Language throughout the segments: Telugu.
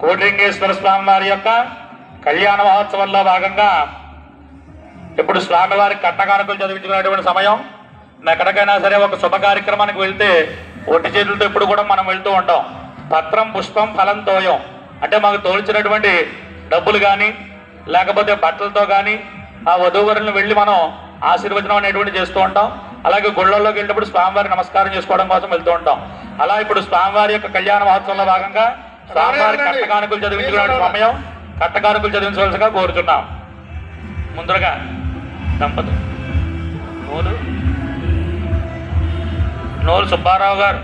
కోటిలింగేశ్వర స్వామి వారి యొక్క కళ్యాణ మహోత్సవంలో భాగంగా ఇప్పుడు స్వామివారి కట్టకానుకలు చదివించుకునేటువంటి సమయం. ఎక్కడికైనా సరే ఒక శుభ కార్యక్రమానికి వెళ్తే ఒట్టి చేతులతో ఎప్పుడు కూడా మనం వెళ్తూ ఉంటాం. పత్రం పుష్పం ఫలం తోయం. అంటే మాకు తోల్చినటువంటి డబ్బులు కానీ లేకపోతే బట్టలతో కానీ ఆ వధూవరులను వెళ్ళి మనం ఆశీర్వచనం అనేటువంటి చేస్తూ ఉంటాం. అలాగే గుళ్ళల్లోకి వెళ్ళినప్పుడు స్వామివారి నమస్కారం చేసుకోవడం కోసం వెళ్తూ ఉంటాం. అలా ఇప్పుడు స్వామివారి యొక్క కళ్యాణ మహోత్సవంలో భాగంగా స్వామివారి కట్టకానుకలు చదివించుకునే సమయం కట్టకానుకలు చదివించవలసిగా కోరుతున్నాం ముందరగా దంపతులు. నూలు నూలు సుబ్బారావు గారు.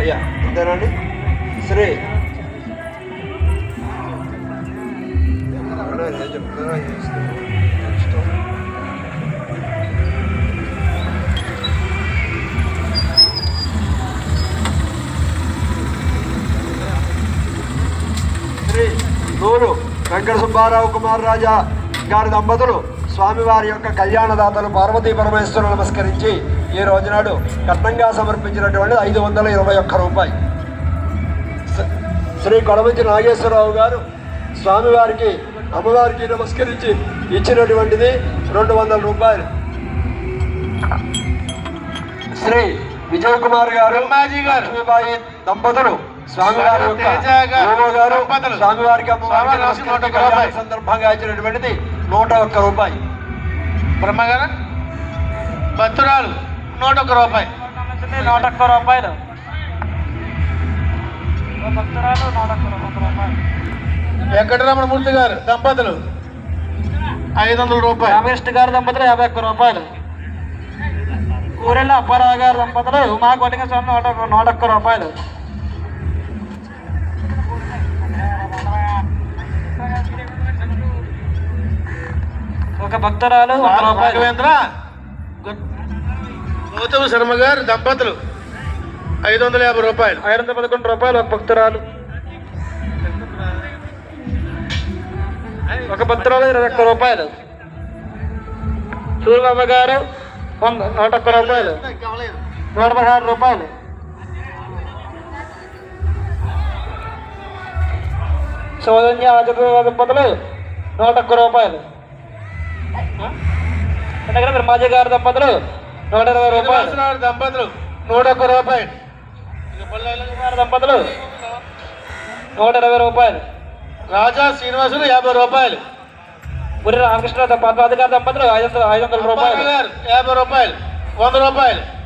అయ్యా అంతేనండి శ్రీ చెప్తారా శ్రీ నూరు వెంకట సుబ్బారావు కుమార్ రాజా గారి దంపతులు స్వామివారి యొక్క కళ్యాణదాతలు పార్వతీ పరమేశ్వరులు నమస్కరించి ఈ రోజునాడు కట్నంగా సమర్పించినటువంటి ఐదు వందల ఇరవై ఒక్క రూపాయి. శ్రీ కొడమంచి నాగేశ్వరరావు గారు స్వామివారికి అమ్మవారికి నమస్కరించి ఇచ్చినటువంటిది రెండు వందల రూపాయలు శ్రీ విజయ్ కుమార్ గారు. లక్ష్మీబాయి దంపతులు స్వామివారి గారు. స్వామివారికి అమ్మవారికి. సందర్భంగా ఇచ్చినటువంటిది నూట ఒక్క రూపాయి బ్రహ్మగారు భక్తురాలు నూట ఒక్క రూపాయి నూట ఒక్క రూపాయలు భక్తురాలు నూట ఒక్క రూపాయలు వెంకటరమణమూర్తి గారు దంపతులు. ఐదు వందల రూపాయలు. రామకృష్ణ గారి దంపతులు యాభై ఒక్క రూపాయలు. కూరెళ్ళ అప్పారావు గారి దంపతులు మా కొట్టిన స్వామి నూట నూట ఒక్క రూపాయలు. ఒక భక్తురాలు గౌతమ శర్మ గారు దంపతులు. ఐదు వందల యాభై రూపాయలు. ఐదు వందల పదకొండు రూపాయలు ఒక భక్తురాలు. ఒక భక్తురాలు ఇరవై ఒక్క రూపాయలు. సూర్యబాబు గారు వంద నూట ఒక్క రూపాయలు. నూట పదహారు రూపాయలు. సౌజన్య ఆచరణ దంపతులు నూట ఒక్క రూపాయలు. అంటే బ్రహ్మాజీ గారి దంపతులు? నూట ఇరవై రూపాయలు. దంపతులు. నూట ఒక్క రూపాయలు. దంపతులు. నూట ఇరవై రూపాయలు. రాజా శ్రీనివాసులు యాభై రూపాయలు. గురి రామకృష్ణ పద్మాధికారి దంపతులు ఐదు వందల ఐదు వందల రూపాయలు. యాభై రూపాయలు. వంద రూపాయలు.